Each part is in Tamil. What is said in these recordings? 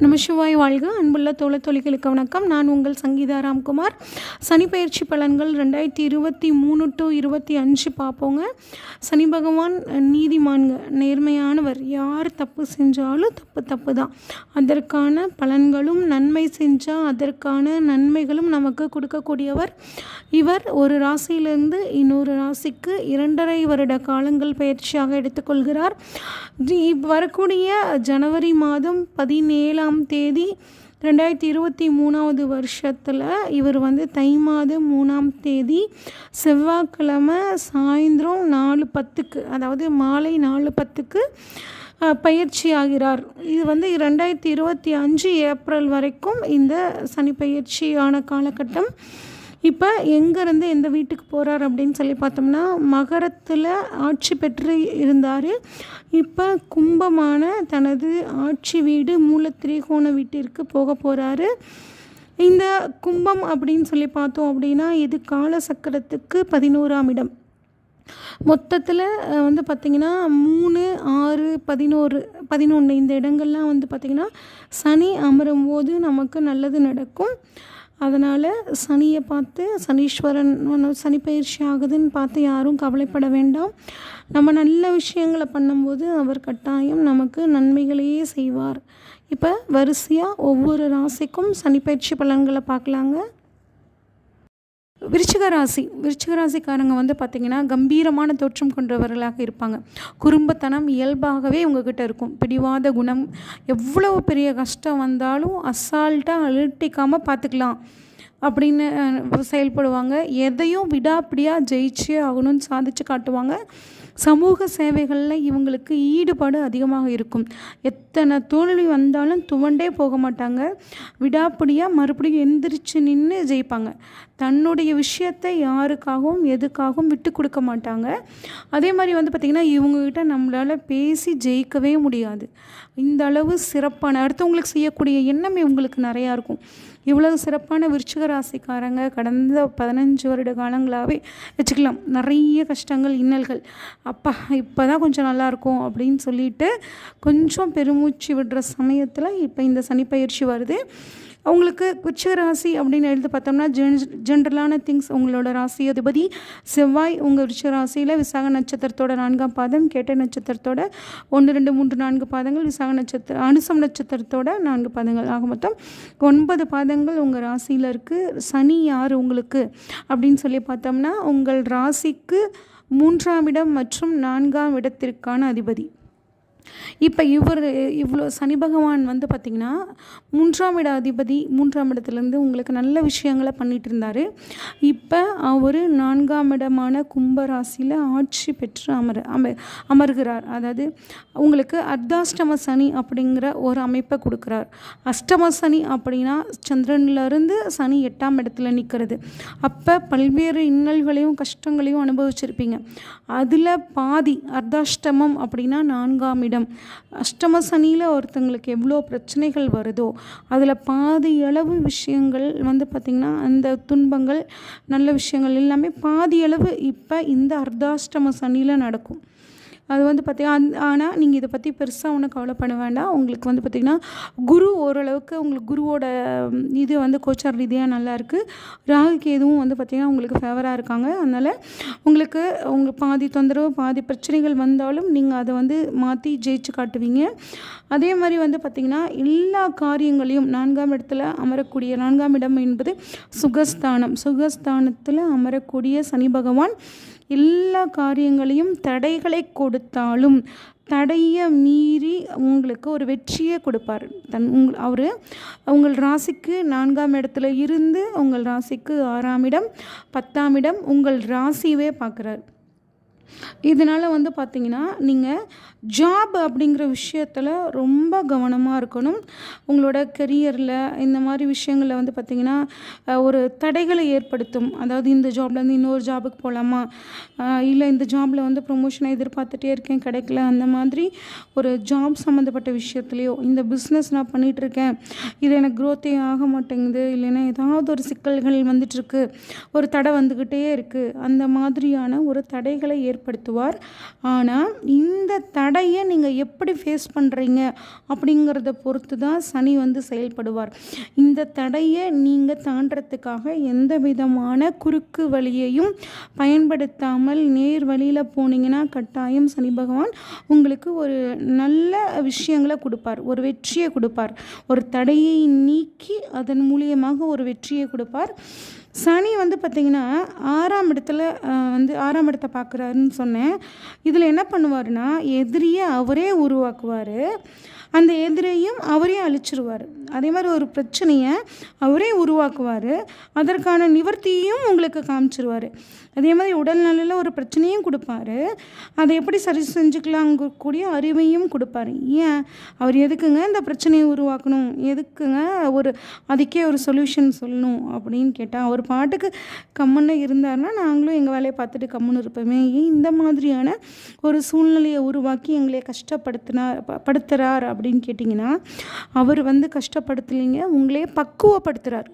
நமசிவாய் வாழ்க. அன்புள்ள தோழ தொழில்களுக்கு வணக்கம். நான் உங்கள் சங்கீதா ராம்குமார். சனி பயிற்சி பலன்கள் ரெண்டாயிரத்தி இருபத்தி மூணு டு இருபத்தி அஞ்சு பார்ப்போங்க. சனி பகவான் நீதிமான்க நேர்மையானவர். யார் தப்பு செஞ்சாலும் தப்பு தப்பு தான். அதற்கான பலன்களும் நன்மை செஞ்சால் அதற்கான நன்மைகளும் நமக்கு கொடுக்கக்கூடியவர். இவர் ஒரு ராசியிலிருந்து இன்னொரு ராசிக்கு இரண்டரை வருட காலங்கள் பயிற்சியாக எடுத்துக்கொள்கிறார். வரக்கூடிய ஜனவரி மாதம் பதினேழு ஏழாம் தேதி ரெண்டாயிரத்தி இருபத்தி மூணாவது வருஷத்தில் இவர் வந்து தை மாதம் மூணாம் தேதி செவ்வாய்க்கிழமை சாயந்தரம் நாலு பத்துக்கு அதாவது மாலை நாலு பத்துக்கு பயிற்சி ஆகிறார். இது வந்து ரெண்டாயிரத்தி இருபத்தி அஞ்சு ஏப்ரல் வரைக்கும் இந்த சனி பயிற்சியான காலகட்டம் இப்போ எங்கேருந்து எந்த வீட்டுக்கு போகிறார் அப்படின்னு சொல்லி பார்த்தோம்னா மகரத்தில் ஆட்சி பெற்று இருந்தார். இப்போ கும்பமான தனது ஆட்சி வீடு மூலத்திரிகோண வீட்டிற்கு போக போகிறாரு இந்த கும்பம் அப்படின்னு சொல்லி பார்த்தோம் அப்படின்னா இது கால சக்கரத்துக்கு பதினோராம் இடம். மொத்தத்தில் வந்து பார்த்திங்கன்னா மூணு ஆறு பதினோரு பதினொன்று இந்த இடங்கள்லாம் வந்து பார்த்திங்கன்னா சனி அமரும் போது நமக்கு நல்லது நடக்கும். அதனால் சனியை பார்த்து சனீஸ்வரன் சனி பயிற்சி ஆகுதுன்னு பார்த்து யாரும் கவலைப்பட வேண்டாம். நம்ம நல்ல விஷயங்களை பண்ணும்போது அவர் கட்டாயம் நமக்கு நன்மைகளையே செய்வார். இப்போ வரிசையாக ஒவ்வொரு ராசிக்கும் சனி பயிற்சி பலன்களை பார்க்கலாங்க. விருச்சிக ராசி விருச்சிக ராசிக்காரங்க வந்து பார்த்திங்கன்னா கம்பீரமான தோற்றம் கொண்டவர்களாக இருப்பாங்க. குறும்பத்தனம் இயல்பாகவே உங்ககிட்ட இருக்கும். பிடிவாத குணம் எவ்வளோ பெரிய கஷ்டம் வந்தாலும் அசால்ட்டாக அலட்டிக்காமல் பார்த்துக்கலாம் அப்படின்னு செயல்படுவாங்க. எதையும் விடாப்பிடியாக ஜெயிச்சே ஆகணும்னு சாதிச்சு காட்டுவாங்க. சமூக சேவைகளில் இவங்களுக்கு ஈடுபாடு அதிகமாக இருக்கும். எத்தனை தோல்வி வந்தாலும் துவண்டே போக மாட்டாங்க. விடாப்பிடியாக மறுபடியும் எந்திரிச்சு நின்று ஜெயிப்பாங்க. தன்னுடைய விஷயத்தை யாருக்காகவும் எதுக்காகவும் விட்டு கொடுக்க மாட்டாங்க. அதே மாதிரி வந்து பார்த்திங்கன்னா இவங்கக்கிட்ட நம்மளால் பேசி ஜெயிக்கவே முடியாது. இந்த அளவு சிறப்பான அடுத்தவங்களுக்கு செய்யக்கூடிய எண்ணமே உங்களுக்கு நிறையா இருக்கும். இவ்வளவு சிறப்பான விருச்சிக ராசிக்காரங்க கடந்த பதினஞ்சு வருட காலங்களாகவே வச்சுக்கலாம். நிறைய கஷ்டங்கள் இன்னல்கள். அப்பா இப்போ தான் கொஞ்சம் நல்லாயிருக்கும் அப்படின்னு சொல்லிட்டு கொஞ்சம் பெருமூச்சு விடுற சமயத்தில் இப்போ இந்த சனிப்பயிற்சி வருது. அவங்களுக்கு குச்ச ராசி அப்படின்னு எழுதி பார்த்தோம்னா ஜென் ஜென்ரலான திங்ஸ் உங்களோட ராசி அதிபதி செவ்வாய் உங்கள் விருச்சிக ராசியில் விசாக நட்சத்திரத்தோட நான்காம் பாதம் கேட்ட நட்சத்திரத்தோட ஒன்று ரெண்டு மூன்று நான்கு பாதங்கள் விசாக நட்சத்திர அனுசம் நட்சத்திரத்தோட நான்கு பாதங்கள். ஆக மொத்தம் ஒன்பது பாதங்கள் உங்கள் ராசியில் இருக்குது சனி யார் உங்களுக்கு? அப்படின்னு சொல்லி பார்த்தோம்னா உங்கள் ராசிக்கு மூன்றாம் இடம் மற்றும் நான்காம் இடத்திற்கான அதிபதி. இப்போ இவர் இவ்வளோ சனி பகவான் வந்து பார்த்திங்கன்னா மூன்றாம் இட அதிபதி மூன்றாம் இடத்துலேருந்து உங்களுக்கு நல்ல விஷயங்களை பண்ணிகிட்டு இருந்தார். இப்போ அவர் நான்காம் இடமான கும்பராசியில் ஆட்சி பெற்று அமர் அம அமர்கிறார். அதாவது உங்களுக்கு அர்த்தாஷ்டம சனி அப்படிங்கிற ஒரு அமைப்பை கொடுக்குறார். அஷ்டம சனி அப்படின்னா சந்திரன்லேருந்து சனி எட்டாம் இடத்துல நிற்கிறது அப்போ பல்வேறு இன்னல்களையும் கஷ்டங்களையும் அனுபவிச்சிருப்பீங்க. அதில் பாதி அர்த்தாஷ்டமம் அப்படின்னா நான்காம் இடம். அஷ்டம சனியில் ஒருத்தங்களுக்கு எவ்வளோ பிரச்சனைகள் வருதோ அதில் பாதி அளவு விஷயங்கள் வந்து பார்த்திங்கன்னா அந்த துன்பங்கள் நல்ல விஷயங்கள் எல்லாமே பாதி அளவு இப்போ இந்த அர்த்தாஷ்டம சனியில் நடக்கும். அது வந்து பார்த்திங்கன்னா ஆனால் நீங்கள் இதை பற்றி பெருசாக ஒன்றும் கவலைப்பட வேண்டாம். உங்களுக்கு வந்து பார்த்திங்கன்னா குரு ஓரளவுக்கு உங்களுக்கு குருவோட இது வந்து கோச்சார் ரீதியாக நல்லாயிருக்கு ராகுக்கு எதுவும் வந்து பார்த்திங்கன்னா உங்களுக்கு ஃபேவராக இருக்காங்க. அதனால் உங்களுக்கு உங்கள் பாதி தொந்தரவு பாதி பிரச்சனைகள் வந்தாலும் நீங்கள் அதை வந்து மாற்றி ஜெயிச்சு காட்டுவீங்க. அதே மாதிரி வந்து பார்த்திங்கன்னா எல்லா காரியங்களையும் நான்காம் இடத்துல அமரக்கூடிய நான்காம் இடம் என்பது சுகஸ்தானம். சுகஸ்தானத்தில் அமரக்கூடிய சனி பகவான் எல்லா காரியங்களையும் தடைகளை கொடுத்தாலும் தடையை மீறி உங்களுக்கு ஒரு வெற்றியை கொடுப்பார். தன் உங் அவர் உங்கள் ராசிக்கு நான்காம் இடத்துல இருந்து உங்கள் ராசிக்கு ஆறாம் இடம் பத்தாம் இடம் உங்கள் ராசியவே பார்க்குறார். இதனால் வந்து பார்த்தீங்கன்னா நீங்கள் ஜாப் அப்படிங்கிற விஷயத்தில் ரொம்ப கவனமாக இருக்கணும். உங்களோட கெரியரில் இந்த மாதிரி விஷயங்களில் வந்து பார்த்திங்கன்னா ஒரு தடைகளை ஏற்படுத்தும். அதாவது இந்த ஜாப்லேருந்து இன்னொரு ஜாபுக்கு போகலாமா இல்லை இந்த ஜாபில் வந்து ப்ரொமோஷனை எதிர்பார்த்துட்டே இருக்கேன் கிடைக்கல. அந்த மாதிரி ஒரு ஜாப் சம்மந்தப்பட்ட விஷயத்துலையோ இந்த பிஸ்னஸ் நான் பண்ணிகிட்டு இருக்கேன் இது எனக்கு க்ரோத்தே ஆக மாட்டேங்குது இல்லைன்னா ஏதாவது ஒரு சிக்கல்கள் வந்துட்டுருக்கு ஒரு தடை வந்துக்கிட்டே இருக்குது அந்த மாதிரியான ஒரு தடைகளை ஏற்ப ஏற்படுத்துவார் ஆனால் இந்த தடையை நீங்கள் எப்படி ஃபேஸ் பண்ணுறீங்க அப்படிங்கிறத பொறுத்து தான் சனி வந்து செயல்படுவார். இந்த தடையை நீங்கள் தாண்டறதுக்காக எந்த விதமான குறுக்கு வழியையும் பயன்படுத்தாமல் நேர் வழியில் போனீங்கன்னா கட்டாயம் சனி பகவான் உங்களுக்கு ஒரு நல்ல விஷயங்களை கொடுப்பார். ஒரு வெற்றியை கொடுப்பார். ஒரு தடையை நீக்கி அதன் மூலியமாக ஒரு வெற்றியை கொடுப்பார். சனி வந்து பார்த்திங்கன்னா ஆறாம் இடத்துல வந்து ஆறாம் இடத்தை பார்க்குறாருன்னு சொன்னேன். இதில் என்ன பண்ணுவாருன்னா எதிரியை அவரே உருவாக்குவார். அந்த எதிரையும் அவரே அழிச்சிருவார். அதே மாதிரி ஒரு பிரச்சனையை அவரே உருவாக்குவார். அதற்கான நிவர்த்தியையும் உங்களுக்கு காமிச்சிருவார். அதே மாதிரி உடல்நலில் ஒரு பிரச்சனையும் கொடுப்பாரு. அதை எப்படி சரி செஞ்சுக்கலாங்க கூடிய அறிவையும் கொடுப்பாரு. ஏன்? அவர் எதுக்குங்க இந்த பிரச்சனையை உருவாக்கணும்? எதுக்குங்க ஒரு அதுக்கே ஒரு சொல்யூஷன் சொல்லணும் அப்படின்னு கேட்டால் அவர் பாட்டுக்கு கம்முன்னு இருந்தாருன்னா நாங்களும் எங்கள் வேலையை பார்த்துட்டு கம்முன்னு இருப்போமே. ஏன் இந்த மாதிரியான ஒரு சூழ்நிலையை உருவாக்கி எங்களை கஷ்டப்படுத்தினார் ப- படுத்துறார் அப்படின்னு கேட்டிங்கன்னா அவர் வந்து கஷ்டப்படுத்தலைங்க உங்களே பக்குவப்படுத்துகிறார்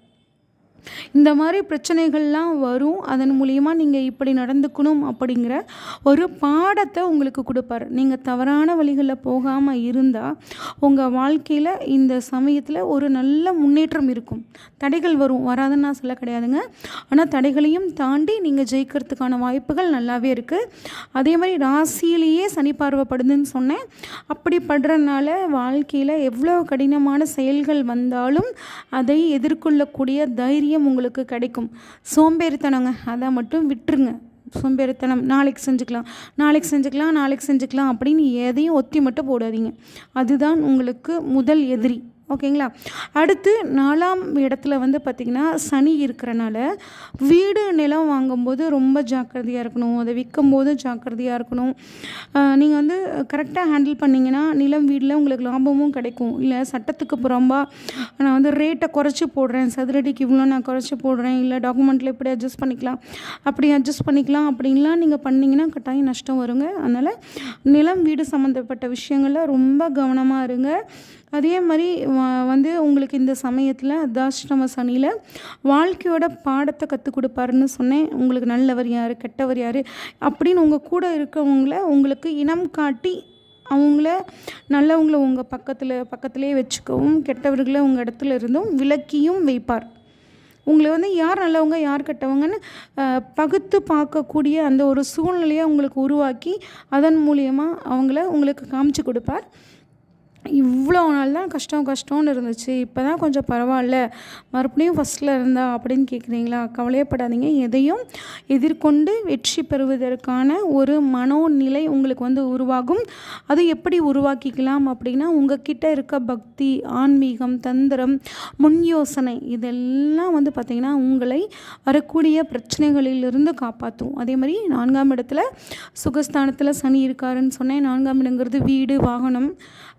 இந்த மாதிரி பிரச்சனைகள்லாம் வரும். அதன் மூலிமா நீங்கள் இப்படி நடந்துக்கணும் அப்படிங்கிற ஒரு பாடத்தை உங்களுக்கு கொடுப்பார். நீங்கள் தவறான வழிகளில் போகாமல் இருந்தால் உங்கள் வாழ்க்கையில் இந்த சமயத்தில் ஒரு நல்ல முன்னேற்றம் இருக்கும். தடைகள் வரும். வராதுன்னு நான் சொல்ல கிடையாதுங்க. ஆனால் தடைகளையும் தாண்டி நீங்கள் ஜெயிக்கிறதுக்கான வாய்ப்புகள் நல்லாவே இருக்குது அதே மாதிரி ராசியிலேயே சனி பார்வைப்படுதுன்னு சொன்னேன். அப்படி படுறதுனால வாழ்க்கையில் எவ்வளோ கடினமான செயல்கள் வந்தாலும் அதை எதிர்கொள்ளக்கூடிய தைரியம் உங்களுக்கு கிடைக்கும். சோம்பேறித்தனங்க அதை மட்டும் விட்டுருங்க. சோம்பேறித்தனம் நாளைக்கு செஞ்சுக்கலாம் நாளைக்கு செஞ்சுக்கலாம் நாளைக்கு செஞ்சுக்கலாம் அப்படின்னு எதையும் ஒத்தி மட்டும் போடாதீங்க. அதுதான் உங்களுக்கு முதல் எதிரி. ஓகேங்களா? அடுத்து நாலாம் இடத்துல வந்து பார்த்திங்கன்னா சனி இருக்கிறனால வீடு நிலம் வாங்கும்போது ரொம்ப ஜாக்கிரதையாக இருக்கணும். அதை விற்கும்போது ஜாக்கிரதையாக இருக்கணும். நீங்கள் வந்து கரெக்டாக ஹேண்டில் பண்ணிங்கன்னா நிலம் வீடில் உங்களுக்கு லாபமும் கிடைக்கும். இல்லை சட்டத்துக்கு புறம்பா நான் வந்து ரேட்டை குறைச்சி போடுறேன். சதுரடிக்கு இவ்வளோ நான் குறைச்சி போடுறேன். இல்லை டாக்குமெண்ட்டில் இப்படி அட்ஜஸ்ட் பண்ணிக்கலாம். அப்படி அட்ஜஸ்ட் பண்ணிக்கலாம். அப்படின்லாம் நீங்கள் பண்ணிங்கன்னா கட்டாயம் நஷ்டம் வருங்க. அதனால் நிலம் வீடு சம்மந்தப்பட்ட விஷயங்களில் ரொம்ப கவனமாக இருங்க. அதே மாதிரி வந்து உங்களுக்கு இந்த சமயத்தில் அர்த்தாஷ்டம சனியில் வாழ்க்கையோட பாடத்தை கற்றுக் கொடுப்பாருன்னு சொன்னேன். உங்களுக்கு நல்லவர் யார் கெட்டவர் யார்? அப்படின்னு உங்கள் கூட இருக்கவங்கள உங்களுக்கு இனம் காட்டி அவங்கள நல்லவங்கள உங்கள் பக்கத்தில் பக்கத்திலே வச்சுக்கவும் கெட்டவர்களை உங்கள் இடத்துல இருந்தும் விலக்கியும் வைப்பார். உங்களை வந்து யார் நல்லவங்க யார் கெட்டவங்கன்னு பகுத்து பார்க்கக்கூடிய அந்த ஒரு சூழ்நிலையை உங்களுக்கு உருவாக்கி அதன் மூலியமாக அவங்கள உங்களுக்கு காமிச்சு கொடுப்பார். இவ்வளோ நாள் தான் கஷ்டம் கஷ்டம்னு இருந்துச்சு. இப்போ தான் கொஞ்சம் பரவாயில்ல. மறுபடியும் ஃபஸ்ட்டில் இருந்தா அப்படின்னு கேட்குறீங்களா கவலையப்படாதீங்க. எதையும் எதிர்கொண்டு வெற்றி பெறுவதற்கான ஒரு மனோநிலை உங்களுக்கு வந்து உருவாகும். அது எப்படி உருவாக்கிக்கலாம் அப்படின்னா உங்ககிட்ட இருக்க பக்தி ஆன்மீகம் தந்திரம் முன் யோசனை இதெல்லாம் வந்து பார்த்திங்கன்னா உங்களை வரக்கூடிய பிரச்சனைகளிலிருந்து காப்பாற்றும் அதே மாதிரி நான்காம் இடத்துல சுகஸ்தானத்தில் சனி இருக்காருன்னு சொன்னேன். நான்காம் இடங்கிறது வீடு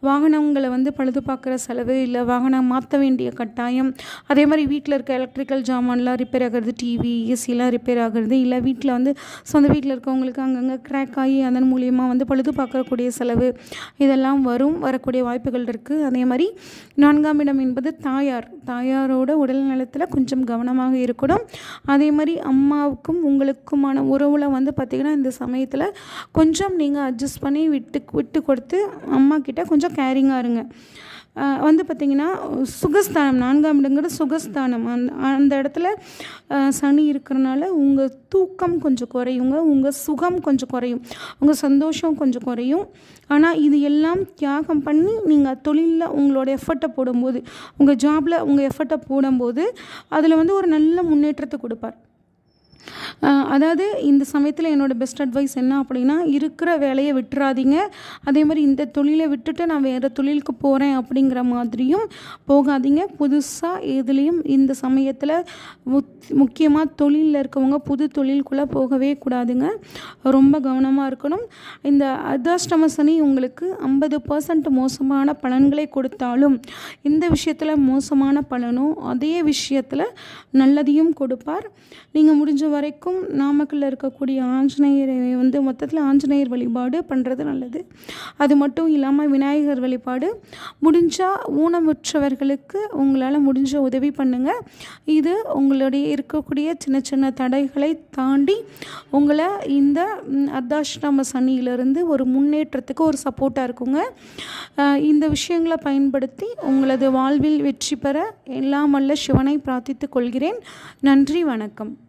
வாகனம் வாகனங்களை வந்து பழுது பார்க்குற செலவு இல்லை. வாகனம் மாற்ற வேண்டிய கட்டாயம். அதே மாதிரி வீட்டில் இருக்க எலக்ட்ரிக்கல் ஜாமான்லாம் ரிப்பேர் ஆகிறது டிவி ஏசிலாம் ரிப்பேர் ஆகிறது இல்லை வீட்டில் வந்து சொந்த வீட்டில் இருக்கவங்களுக்கு அங்கங்கே கிராக் ஆகி அதன் மூலியமாக வந்து பழுது பார்க்கக்கூடிய செலவு இதெல்லாம் வரும் வரக்கூடிய வாய்ப்புகள் இருக்குது அதே மாதிரி நான்காம் இடம் என்பது தாயார். தாயாரோட உடல் நலத்தில் கொஞ்சம் கவனமாக இருக்கணும். அதே மாதிரி அம்மாவுக்கும் உங்களுக்குமான உறவில் வந்து பார்த்திங்கன்னா இந்த சமயத்தில் கொஞ்சம் நீங்கள் அட்ஜஸ்ட் பண்ணி விட்டு விட்டு கொடுத்து அம்மா கிட்ட கொஞ்சம் கேரிங் இருங்க வந்து பார்த்திங்கன்னா சுகஸ்தானம் நான்காம் இடங்கிறது சுகஸ்தானம். அந்த அந்த இடத்துல சனி இருக்கிறனால உங்கள் தூக்கம் கொஞ்சம் குறையுங்க. உங்கள் சுகம் கொஞ்சம் குறையும். உங்கள் சந்தோஷம் கொஞ்சம் குறையும். ஆனால் இது எல்லாம் தியாகம் பண்ணி நீங்கள் தொழிலில் உங்களோட எஃபர்ட்டை போடும்போது உங்கள் ஜாபில் உங்கள் எஃபர்ட்டை போடும்போது அதில் வந்து ஒரு நல்ல முன்னேற்றத்தை கொடுப்பார். அதாவது இந்த சமயத்தில் என்னோட பெஸ்ட் அட்வைஸ் என்ன அப்படின்னா இருக்கிற வேலையை விட்டுறாதீங்க. அதே மாதிரி இந்த தொழிலை விட்டுட்டு நான் வேறு தொழிலுக்கு போகிறேன் அப்படிங்கிற மாதிரியும் போகாதீங்க. புதுசாக எதுலேயும் இந்த சமயத்தில் முக்கியமாக தொழிலில் இருக்கவங்க புது தொழிலுக்குள்ளே போகவே கூடாதுங்க. ரொம்ப கவனமாக இருக்கணும். இந்த அர்தாஷ்டம சனி உங்களுக்கு ஐம்பது பர்சன்ட் மோசமான பலன்களை கொடுத்தாலும் இந்த விஷயத்தில் மோசமான பலனும் அதே விஷயத்தில் நல்லதையும் கொடுப்பார். நீங்கள் முடிஞ்ச வரைக்கும் நாமக்கல்லில் இருக்கக்கூடிய ஆஞ்சநேயரை வந்து மொத்தத்தில் ஆஞ்சநேயர் வழிபாடு பண்ணுறது நல்லது. அது மட்டும் இல்லாமல் விநாயகர் வழிபாடு முடிஞ்சால் ஊனமுற்றவர்களுக்கு உங்களால் முடிஞ்ச உதவி பண்ணுங்கள் இது உங்களுடைய இருக்கக்கூடிய சின்ன சின்ன தடைகளை தாண்டி உங்களை இந்த ம், சனியிலிருந்து ஒரு முன்னேற்றத்துக்கு ஒரு சப்போர்ட்டாக இருக்குங்க. இந்த விஷயங்களை பயன்படுத்தி உங்களது வாழ்வில் வெற்றி பெற எல்லாம் வல்ல சிவனை பிரார்த்தித்துக் கொள்கிறேன். நன்றி வணக்கம்.